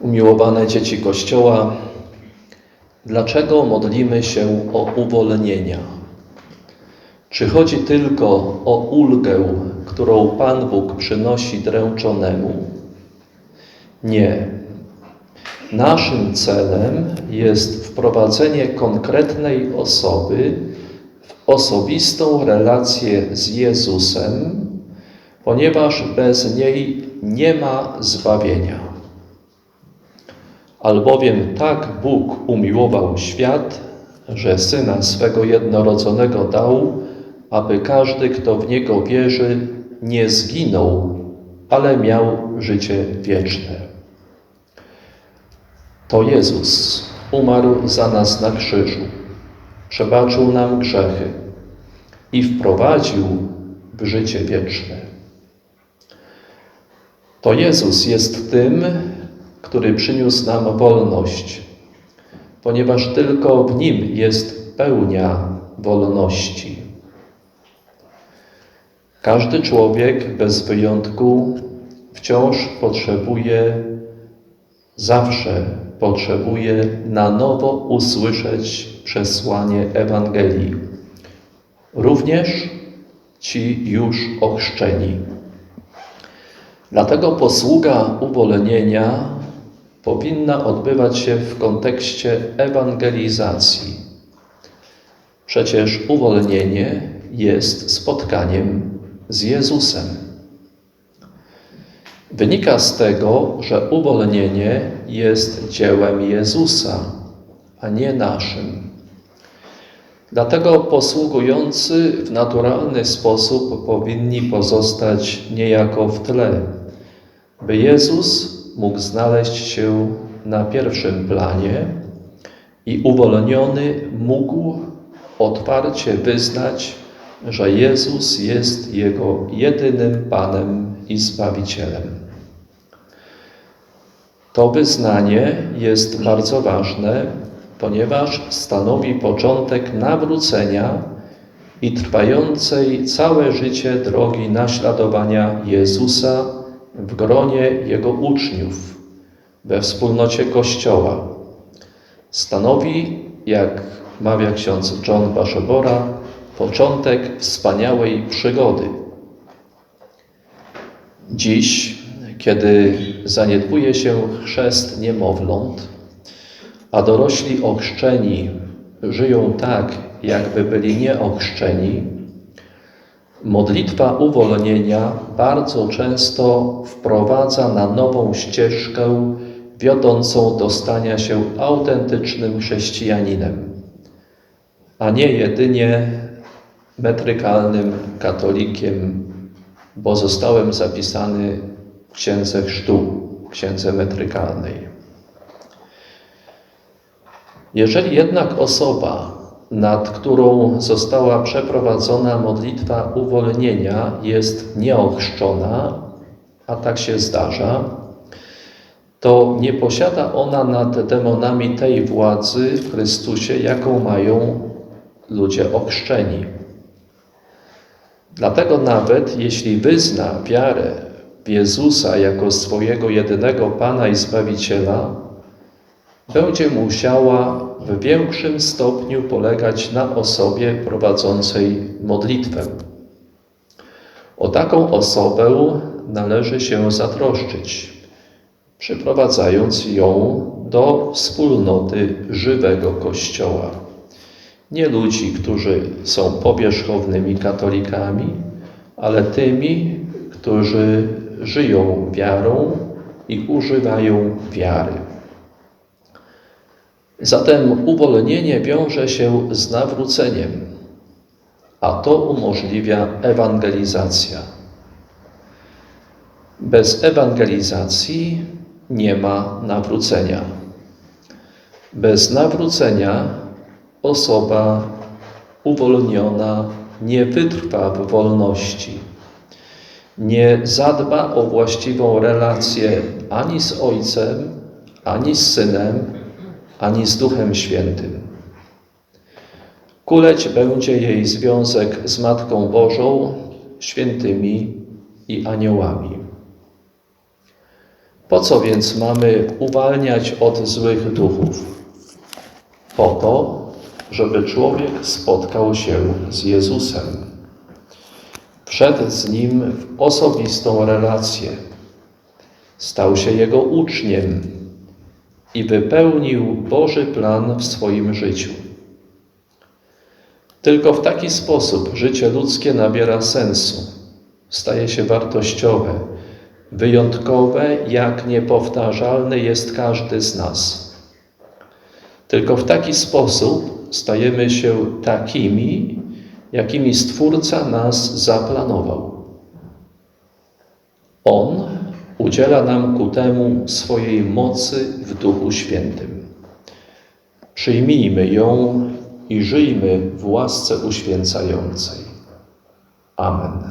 Umiłowane dzieci Kościoła, dlaczego modlimy się o uwolnienia? Czy chodzi tylko o ulgę, którą Pan Bóg przynosi dręczonemu? Nie. Naszym celem jest wprowadzenie konkretnej osoby w osobistą relację z Jezusem, ponieważ bez niej nie ma zbawienia. Albowiem tak Bóg umiłował świat, że Syna swego jednorodzonego dał, aby każdy, kto w Niego wierzy, nie zginął, ale miał życie wieczne. To Jezus umarł za nas na krzyżu, przebaczył nam grzechy i wprowadził w życie wieczne. To Jezus jest tym, który przyniósł nam wolność, ponieważ tylko w Nim jest pełnia wolności. Każdy człowiek bez wyjątku wciąż potrzebuje, zawsze potrzebuje na nowo usłyszeć przesłanie Ewangelii. Również ci już ochrzczeni. Dlatego posługa uwolnienia powinna odbywać się w kontekście ewangelizacji. Przecież uwolnienie jest spotkaniem z Jezusem. Wynika z tego, że uwolnienie jest dziełem Jezusa, a nie naszym. Dlatego posługujący w naturalny sposób powinni pozostać niejako w tle, by Jezus mógł znaleźć się na pierwszym planie i uwolniony mógł otwarcie wyznać, że Jezus jest jego jedynym Panem i Zbawicielem. To wyznanie jest bardzo ważne, ponieważ stanowi początek nawrócenia i trwającej całe życie drogi naśladowania Jezusa w gronie Jego uczniów, we wspólnocie Kościoła. Stanowi, jak mawia ksiądz John Baszebora, początek wspaniałej przygody. Dziś, kiedy zaniedbuje się chrzest niemowląt, a dorośli ochrzczeni żyją tak, jakby byli nieochrzczeni, modlitwa uwolnienia bardzo często wprowadza na nową ścieżkę wiodącą do stania się autentycznym chrześcijaninem, a nie jedynie metrykalnym katolikiem, bo zostałem zapisany w księdze chrztu, w księdze metrykalnej. Jeżeli jednak osoba, nad którą została przeprowadzona modlitwa uwolnienia, jest nieochrzczona, a tak się zdarza, to nie posiada ona nad demonami tej władzy w Chrystusie, jaką mają ludzie ochrzczeni. Dlatego nawet jeśli wyzna wiarę w Jezusa jako swojego jedynego Pana i Zbawiciela, będzie musiała w większym stopniu polegać na osobie prowadzącej modlitwę. O taką osobę należy się zatroszczyć, przyprowadzając ją do wspólnoty żywego Kościoła. Nie ludzi, którzy są powierzchownymi katolikami, ale tymi, którzy żyją wiarą i używają wiary. Zatem uwolnienie wiąże się z nawróceniem, a to umożliwia ewangelizacja. Bez ewangelizacji nie ma nawrócenia. Bez nawrócenia osoba uwolniona nie wytrwa w wolności, nie zadba o właściwą relację ani z Ojcem, ani z Synem, ani z Duchem Świętym. Kuleć będzie jej związek z Matką Bożą, świętymi i aniołami. Po co więc mamy uwalniać od złych duchów? Po to, żeby człowiek spotkał się z Jezusem. Wszedł z nim w osobistą relację. Stał się jego uczniem i wypełnił Boży plan w swoim życiu. Tylko w taki sposób życie ludzkie nabiera sensu, staje się wartościowe, wyjątkowe, jak niepowtarzalny jest każdy z nas. Tylko w taki sposób stajemy się takimi, jakimi Stwórca nas zaplanował. On udziela nam ku temu swojej mocy w Duchu Świętym. Przyjmijmy ją i żyjmy w łasce uświęcającej. Amen.